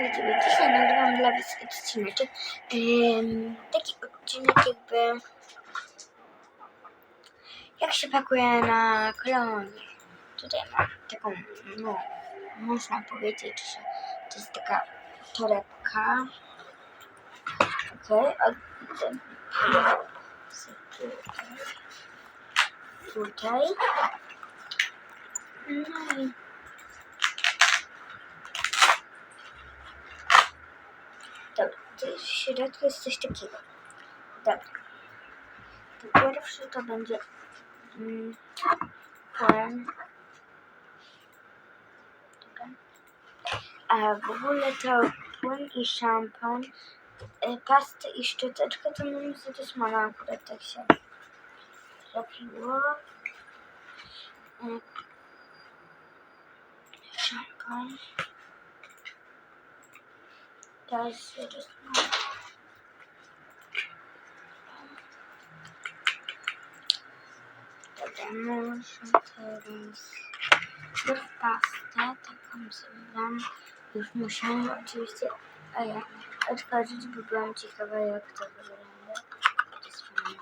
wiecie, dzisiaj nagrywam dla was odcinek. Ym, taki odcinek jakby jak się pakuje na kolonię. Tutaj mam taką, no, można powiedzieć, że to jest taka torebka. Okej, okay, tutaj. No i Dobra, to w środku jest coś takiego. Dobra. To pierwszy to będzie mm. Dobra. A w ogóle to płyn i szampan, y, pastę i szczoteczkę to mam za to smola akurat tak się trafiło. Y, Smola. Dobra, muszę teraz do pastę, taką zrobiłam. Już musiałam oczywiście a ja otworzyć, bo byłam ciekawa jak to wygląda. To jest fajne.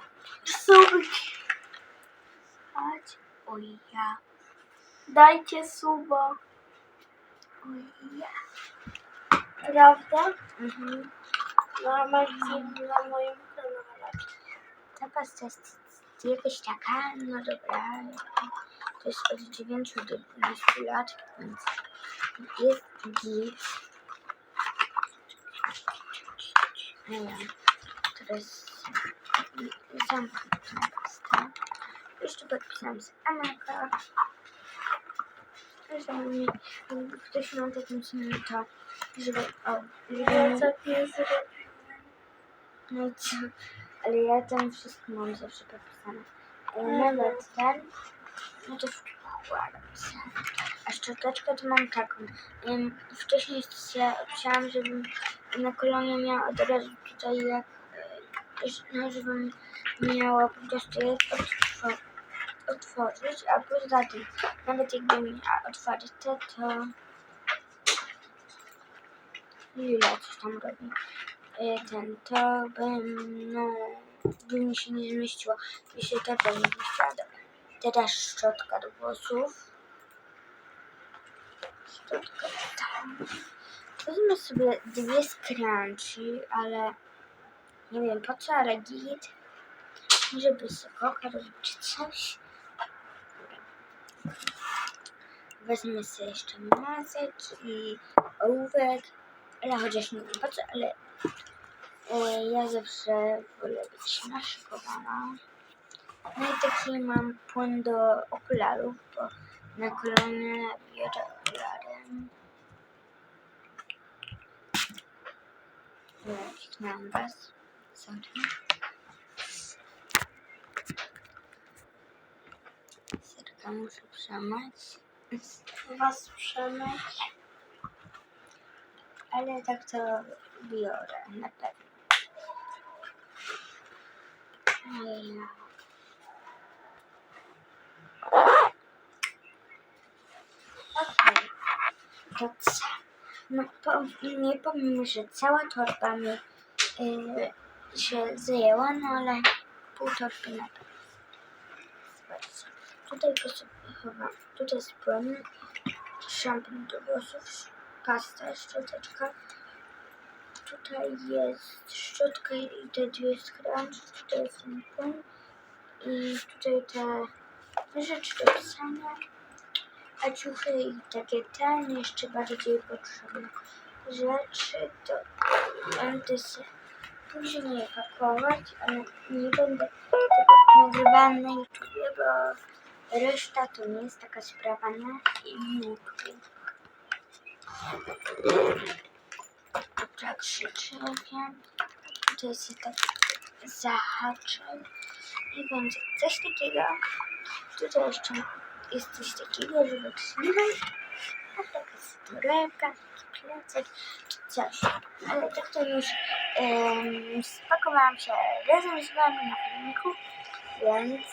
Chodź. Oj ja, dajcie suba, oj ja. Prawda? Mhm. Na Marcin, na moim kanale. Ta pasta jest jakaś taka, no dobra. To jest od 9 do 12 lat, więc jest git. Nie wiem, teraz zamknę. Jeszcze podpisałam z Amelka. Że mi, ktoś ma takim samym to, żeby, o, żeby nie zrobię. no co, ale ja tam wszystko mam zawsze podpisane. E, Nawet ten, no to wkładam sobie. A szczoteczkę to mam taką. Wcześniej się chciałam, żebym na kolonie miała od razu tutaj jak, e, no żebym miała po prostu je otwor- otworzyć, a poza tym, nawet jakbym miała otworzyć to, to Lila coś tam robi. E, Ten, to bym, no, by mi się nie zmieściło. Jeśli to by mi zmieściła, dobra. Teraz szczotka do włosów. Szczotka tam. Wezmę sobie dwie scrunchie, ale nie wiem po co, ale git. Żeby sokoka robić czy coś. Wezmę sobie jeszcze mazek i ołówek, ale chociaż nie wiem po co, ale e, ja zawsze wolę być naszykowana. No i taki mam płyn do okularów, bo na kolonie biorę okulary. Nie, kliknęłam was. Sorry. Serka muszę przemać. Was przemyć. Ale tak to biorę na pewno. Ej, Okej. To co? No po, nie powiem, że cała torba mi y, się zajęła, no ale pół torby na pewno. Tutaj sobie chowam. Tutaj jest płyn, szampon do włosów, pasta, szczoteczka. Tutaj jest szczotka i te dwie scrunch, tutaj jest ten płyn i tutaj te rzeczy do pisania, a ciuchy i takie ten jeszcze bardziej potrzebne rzeczy to będę się później pakować, ale nie będę tego nagrywała bo reszta to nie jest taka sprawa na YouTube. Dobra, krzyczenie. To jest tak zahaczeń. I będzie coś takiego. Tutaj jeszcze jest coś takiego, żeby trzymać. A taka jest torebka, taki plecak, czy coś. Ale tak to już um, spakowałam się razem z wami na filmiku, więc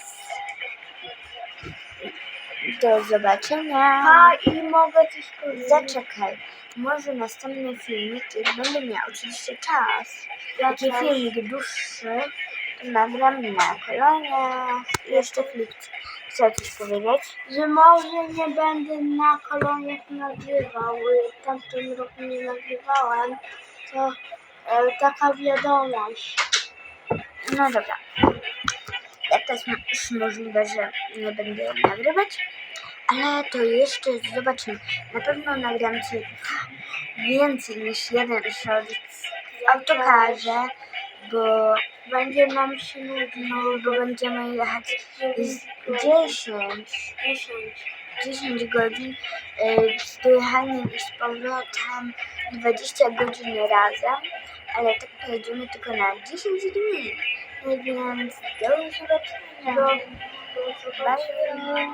do zobaczenia. A i mogę coś powiedzieć. Zaczekaj. może następny filmik, jak będę miał oczywiście czas, taki filmik dłuższy, to nagram na koloniach. I Jeszcze Filip chciał coś powiedzieć. Że może nie będę na koloniach nagrywał. W tamtym roku nie nagrywałem. To e, taka wiadomość. No dobra. Ja też już możliwe, że nie będę nagrywać, ale to jeszcze zobaczymy. Na pewno nagram ci więcej niż jeden short z autokarze, bo Będzie nam się nudno. no, bo będziemy jechać z 10, 10. 10 godzin y, z dojechaniem i z powrotem 20 godzin razem, ale tak pojedziemy tylko na 10 dni. Więc do zobaczenia. Do, do zobaczenia.